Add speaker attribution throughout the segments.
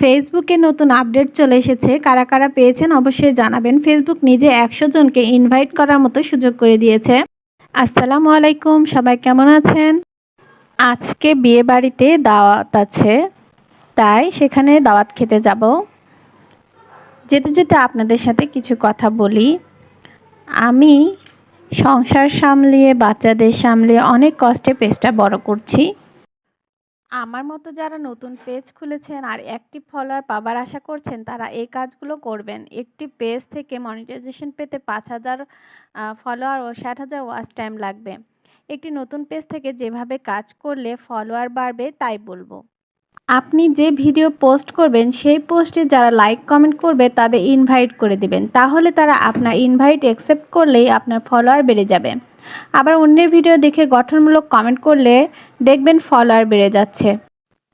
Speaker 1: ফেসবুকে নতুন আপডেট চলে এসেছে। কারা কারা পেয়েছেন অবশ্যই জানাবেন। ফেসবুক নিজে একশো জনকে ইনভাইট করার মতো সুযোগ করে দিয়েছে। আসসালামু আলাইকুম, সবাই কেমন আছেন? আজকে বিয়ে বাড়িতে দাওয়াত আছে, তাই সেখানে দাওয়াত খেতে যাব। যেতে যেতে আপনাদের সাথে কিছু কথা বলি। আমি সংসার সামলিয়ে, বাচ্চাদের সামলিয়ে অনেক কষ্টে পেজটা বড় করছি। আমার মতো যারা নতুন পেজ খুলেছেন আর অ্যাক্টিভ ফলোয়ার পাবার আশা করছেন, তারা এই কাজগুলো করবেন। একটি পেজ থেকে মনিটাইজেশন পেতে পাঁচ হাজার ফলোয়ার ও ষাট হাজার ওয়াচ টাইম লাগবে। একটি নতুন পেজ থেকে যেভাবে কাজ করলে ফলোয়ার বাড়বে, তাই বলব। আপনি যে ভিডিও পোস্ট করবেন, সেই পোস্টে যারা লাইক কমেন্ট করবে, তাদের ইনভাইট করে দিবেন। তাহলে তারা আপনার ইনভাইট অ্যাকসেপ্ট করলেই আপনার ফলোয়ার বেড়ে যাবে। আবার অন্যের ভিডিও দেখে গঠনমূলক কমেন্ট করলে দেখবেন ফলোয়ার বেড়ে যাচ্ছে।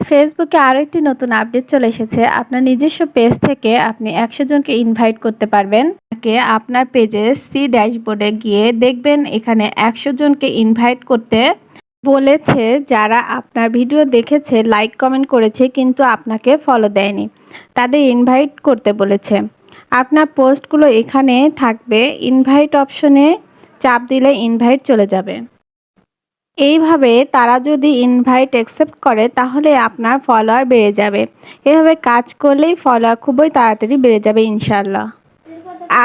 Speaker 1: ফেসবুকে আরও একটি নতুন আপডেট চলে এসেছে। আপনার নিজস্ব পেজ থেকে আপনি একশো জনকে ইনভাইট করতে পারবেন। আপনার পেজে সি ড্যাশবোর্ডে গিয়ে দেখবেন এখানে একশো জনকে ইনভাইট করতে বলেছে। যারা আপনার ভিডিও দেখেছে লাইক কমেন্ট করেছে কিন্তু আপনাকে ফলো দেয়নি, তাদের ইনভাইট করতে বলেছে। আপনার পোস্টগুলো এখানে থাকবে। ইনভাইট অপশনে চাপ দিলে ইনভাইট চলে যাবে। এইভাবে তারা যদি ইনভাইট অ্যাকসেপ্ট করে, তাহলে আপনার ফলোয়ার বেড়ে যাবে। এভাবে কাজ করলেই ফলোয়ার খুবই তাড়াতাড়ি বেড়ে যাবে ইনশাল্লাহ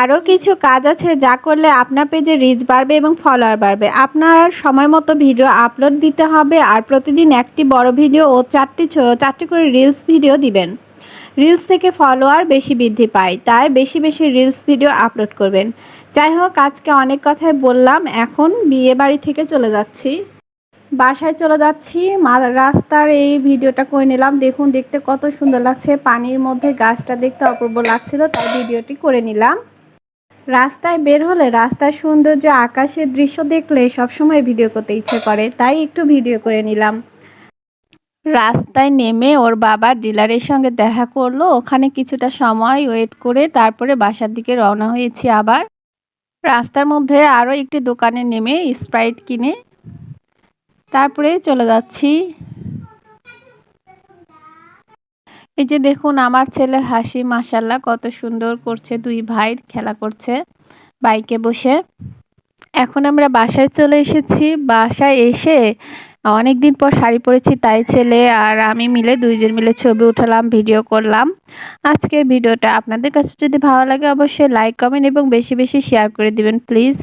Speaker 1: আরও কিছু কাজ আছে যা করলে আপনার পেজে রিচ বাড়বে এবং ফলোয়ার বাড়বে। আপনার সময় মতো ভিডিও আপলোড দিতে হবে আর প্রতিদিন একটি বড় ভিডিও ও চারটি চারটি করে রিলস ভিডিও দিবেন। রিলস থেকে ফলোয়ার বেশি বৃদ্ধি পায়, তাই বেশি বেশি রিলস ভিডিও আপলোড করবেন। যাই হোক, আজকে অনেক কথাই বললাম, এখন বিয়ে বাড়ি থেকে চলে যাচ্ছি। বাসায় চলে যাচ্ছি রাস্তার এই ভিডিওটা করে নিলাম। দেখুন, দেখতে কত সুন্দর লাগছে। পানির মধ্যে গাছটা দেখতে অপূর্ব লাগছিল, তাই ভিডিওটি করে নিলাম। রাস্তায় বের হলে রাস্তার সৌন্দর্য, আকাশের দৃশ্য দেখলে সবসময় ভিডিও করতে ইচ্ছে করে, তাই একটু ভিডিও করে নিলাম। রাস্তায় নেমে ওর বাবা ডিলারের সঙ্গে দেখা করল। ওখানে কিছুটা সময় ওয়েট করে তারপরে বাসার দিকে রওনা হয়েছি আবার। রাস্তার মধ্যে আরও একটি দোকানে নেমে স্প্রাইট কিনে তারপরে চলে যাচ্ছি। এই যে দেখুন, আমার ছেলের হাসি মাসাল্লাহ কত সুন্দর করছে দুই ভাই, খেলা করছে বাইকে বসে। এখন আমরা বাসায় চলে এসেছি। বাসায় এসে অনেক দিন পর শাড়ি পরেছি, তাই ছেলে আর আমি মিলে দুইজন মিলে ছবি উঠালাম, ভিডিও করলাম। আজকে ভিডিওটা আপনাদের কাছে যদি ভালো লাগে, অবশ্যই লাইক কমেন্ট এবং বেশি বেশি শেয়ার করে দিবেন প্লিজ